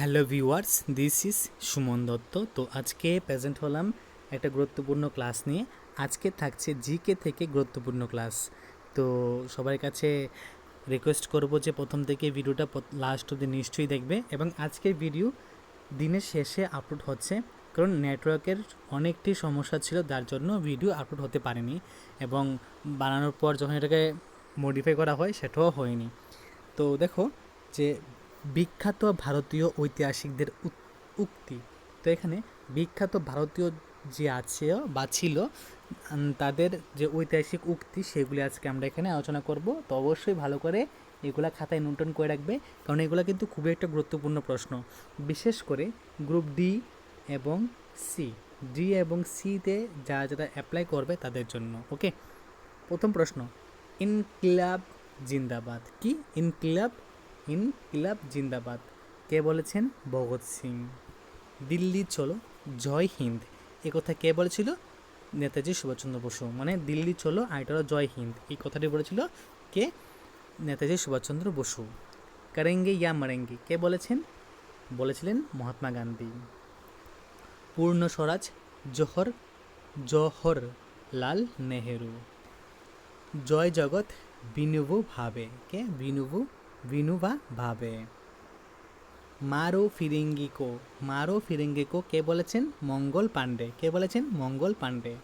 Hello viewers, this is Suman Dutta. তো আজকে present হলাম একটা গুরুত্বপূর্ণ ক্লাস নিয়ে। আজকে থাকছে জিকে থেকে গুরুত্বপূর্ণ ক্লাস। তো সবার কাছে রিকোয়েস্ট করব যে প্রথম থেকে ভিডিওটা লাস্ট অব্দি নিশ্চয়ই দেখবে এবং আজকের ভিডিও দিনের শেষে আপলোড হচ্ছে। কারণ নেটওয়ার্কের অনেকটি সমস্যা ছিল, যার জন্য ভিডিও আপলোড হতে পারেনি এবং বানানোর পর যখন এটাকে মডিফাই করা হয়, সেটাও হয়নি। তো দেখো যে বিখ্যাত ভারতীয় ঐতিহাসিকদের উক্তি। তো এখানে বিখ্যাত ভারতীয় যে আছে বা ছিল তাদের যে ঐতিহাসিক উক্তি, সেগুলি আজকে আমরা এখানে আলোচনা করব। তো অবশ্যই ভালো করে এগুলা খাতায় নোটন করে রাখবে, কারণ এগুলো কিন্তু খুবই একটা গুরুত্বপূর্ণ প্রশ্ন। বিশেষ করে গ্রুপ ডি এবং সি। ডি এবং সিতে যারা যারা অ্যাপ্লাই করবে তাদের জন্য ওকে প্রথম প্রশ্ন, ইনকিলাব জিন্দাবাদ। কি? ইনকিলাব ইনকিলাব জিন্দাবাদ। কে বলেছেন? ভগৎ সিং। দিল্লি, চলো। জয় হিন্দ। এ কথা কে বলেছিল? নেতাজি সুভাষচন্দ্র বসু। মানে দিল্লি, চলো আইটা হলো জয় হিন্দ। এই কথাটি বলেছিল কে? নেতাজি সুভাষচন্দ্র বসু। কারেঙ্গে ইয়া মারেঙ্গে। কে বলেছেন? বলেছিলেন মহাত্মা গান্ধী। পূর্ণ স্বরাজ জহর জহর লাল নেহেরু। জয় জগৎ বিনুবু ভাবে। কে? বিনুবু বিনুবা ভাবে। মারো ফিরিঙ্গি কো মারো ফিরিঙ্গি কো বলেছেন? মঙ্গল পাণ্ডে। কে বলেছেন? মঙ্গল পাণ্ডে।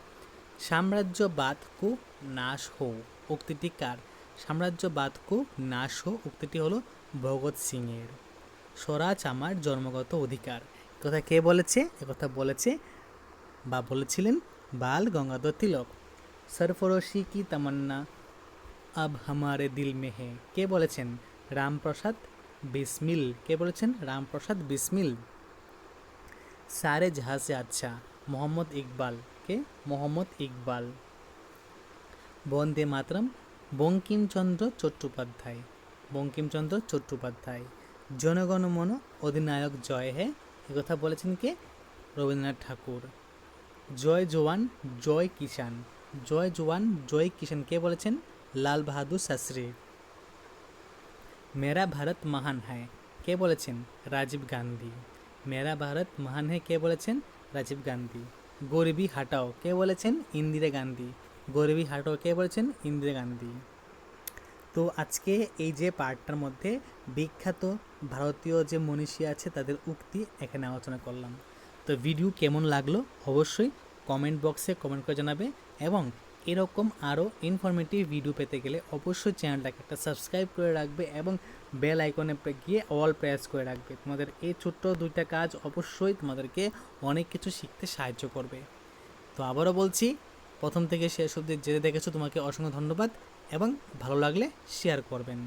সাম্রাজ্যবাদ কো নাশ হো উক্তিটি কার? সাম্রাজ্যবাদ কো নাশ হো উক্তিটি হলো ভগৎ সিংয়ের। স্বরাজ আমার জন্মগত অধিকার। কথা কে বলেছে? কথা বলেছে বা বলেছিলেন বাল গঙ্গাধর তিলক। সরফরোশি কি তামান্না? আব হামারে দিল মে হে। কে বলেছেন? রামপ্রসাদ বিসমিল। কে বলেছেন? রামপ্রসাদ বিসমিল। সারে জাহাজে আচ্ছা মোহাম্মদ ইকবাল। কে? মোহাম্মদ ইকবাল। বন্দে মাতরম, বঙ্কিমচন্দ্র চট্টোপাধ্যায়। বঙ্কিমচন্দ্র চট্টোপাধ্যায়। জনগণমন অধিনায়ক জয় হে। কথা বলেছেন কে? রবীন্দ্রনাথ ঠাকুর। জয় জওয়ান জয় কিষান জয় জওয়ান জয় কিষান কে বলেছেন? লাল বাহাদুর শাস্ত্রী। মেরা ভারত মহান হ্যায় কে বলেছেন রাজীব গান্ধী মেরা ভারত মহান হ্যায় কে বলেছেন রাজীব গান্ধী গরিবি হাটাও কে বলেছেন ইন্দিরা গান্ধী গরিবি হাটাও কে বলেছেন ইন্দিরা গান্ধী তো আজকে এই যে পার্টটার মধ্যে বিখ্যাত ভারতীয় যে মনীষী আছে, তাদের উক্তি এখানে আলোচনা করলাম। তো ভিডিও কেমন লাগল? অবশ্যই কমেন্ট বক্সে কমেন্ট করে জানাবে এবং এরকম আরও ইনফরমেটিভ ভিডিও পেতে গেলে অবশ্যই চ্যানেলটাকে একটা সাবস্ক্রাইব করে রাখবে এবং বেল আইকনে গিয়ে অল প্রেস করে রাখবে। তোমাদের এই ছোট্ট দুইটা কাজ অবশ্যই তোমাদেরকে অনেক কিছু শিখতে সাহায্য করবে। তো আবারও বলছি, প্রথম থেকে শেষ অবধি যেতে দেখেছ তোমাকে অসংখ্য ধন্যবাদ এবং ভালো লাগলে শেয়ার করবেন।